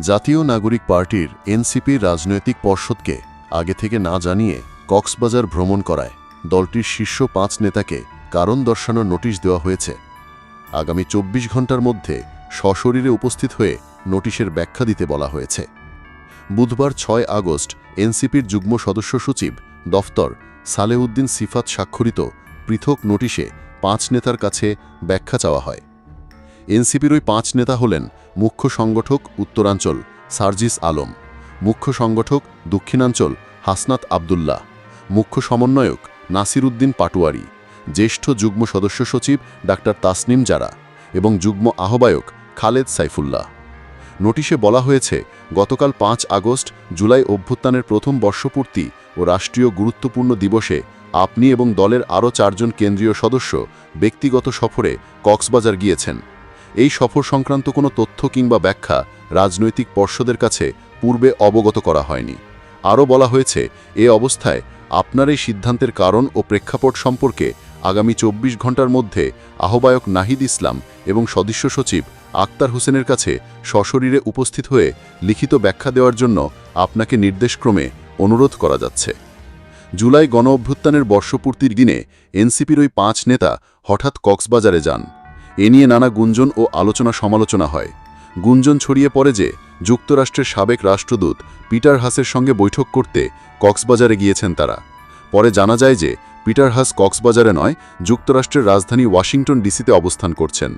জাতীয় নাগরিক পার্টির এনসিপির রাজনৈতিক পর্ষদকে আগে থেকে না জানিয়ে কক্সবাজার ভ্রমণ করায় দলটির শীর্ষ পাঁচ নেতাকে কারণ দর্শানোর নোটিশ দেওয়া হয়েছে। আগামী চব্বিশ ঘণ্টার মধ্যে সশরীরে উপস্থিত হয়ে নোটিশের ব্যাখ্যা দিতে বলা হয়েছে। বুধবার ছয় আগস্ট এনসিপির যুগ্ম সদস্য সচিব দফতর সালেউদ্দিন সিফাত স্বাক্ষরিত পৃথক নোটিশে পাঁচ নেতার কাছে ব্যাখ্যা চাওয়া হয়। এনসিপির ওই পাঁচ নেতা হলেন মুখ্য সংগঠক উত্তরাঞ্চল সার্জিস আলম, মুখ্য সংগঠক দক্ষিণাঞ্চল হাসনাত আবদুল্লাহ, মুখ্য সমন্বয়ক নাসির উদ্দিন পাটুয়ারি, জ্যেষ্ঠ যুগ্ম সদস্য সচিব ডাক্তার তাসনিম জারা এবং যুগ্ম আহ্বায়ক খালেদ সাইফুল্লাহ। নোটিশে বলা হয়েছে, গতকাল পাঁচ আগস্ট জুলাই অভ্যুত্থানের প্রথম বর্ষপূর্তি ও রাষ্ট্রীয় গুরুত্বপূর্ণ দিবসে আপনি এবং দলের আরও চারজন কেন্দ্রীয় সদস্য ব্যক্তিগত সফরে কক্সবাজার গিয়েছেন। এই সফর সংক্রান্ত কোনো তথ্য কিংবা ব্যাখ্যা রাজনৈতিক পর্ষদের কাছে পূর্বে অবগত করা হয়নি। আরও বলা হয়েছে, এ অবস্থায় আপনার এই সিদ্ধান্তের কারণ ও প্রেক্ষাপট সম্পর্কে আগামী চব্বিশ ঘণ্টার মধ্যে আহ্বায়ক নাহিদ ইসলাম এবং সদস্য সচিব আক্তার হোসেনের কাছে সশরীরে উপস্থিত হয়ে লিখিত ব্যাখ্যা দেওয়ার জন্য আপনাকে নির্দেশক্রমে অনুরোধ করা যাচ্ছে। জুলাই গণ অভ্যুত্থানের বর্ষপূর্তির দিনে এনসিপির ওই পাঁচ নেতা হঠাৎ কক্সবাজারে যান। এ নিয়ে নানা গুঞ্জন ও আলোচনা সমালোচনা হয়। গুঞ্জন ছড়িয়ে পড়ে যে, যুক্তরাষ্ট্রের সাবেক রাষ্ট্রদূত পিটার হাসের সঙ্গে বৈঠক করতে কক্সবাজারে গিয়েছেন তারা। পরে জানা যায় যে, পিটার হাস কক্সবাজারে নয়, যুক্তরাষ্ট্রের রাজধানী ওয়াশিংটন ডিসিতে অবস্থান করছেন।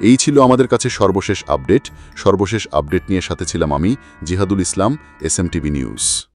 এই ছিল আমাদের কাছে সর্বশেষ আপডেট। সর্বশেষ আপডেট নিয়ে সাথে ছিলাম আমি, জিহাদুল ইসলাম, এসএমটিভি নিউজ।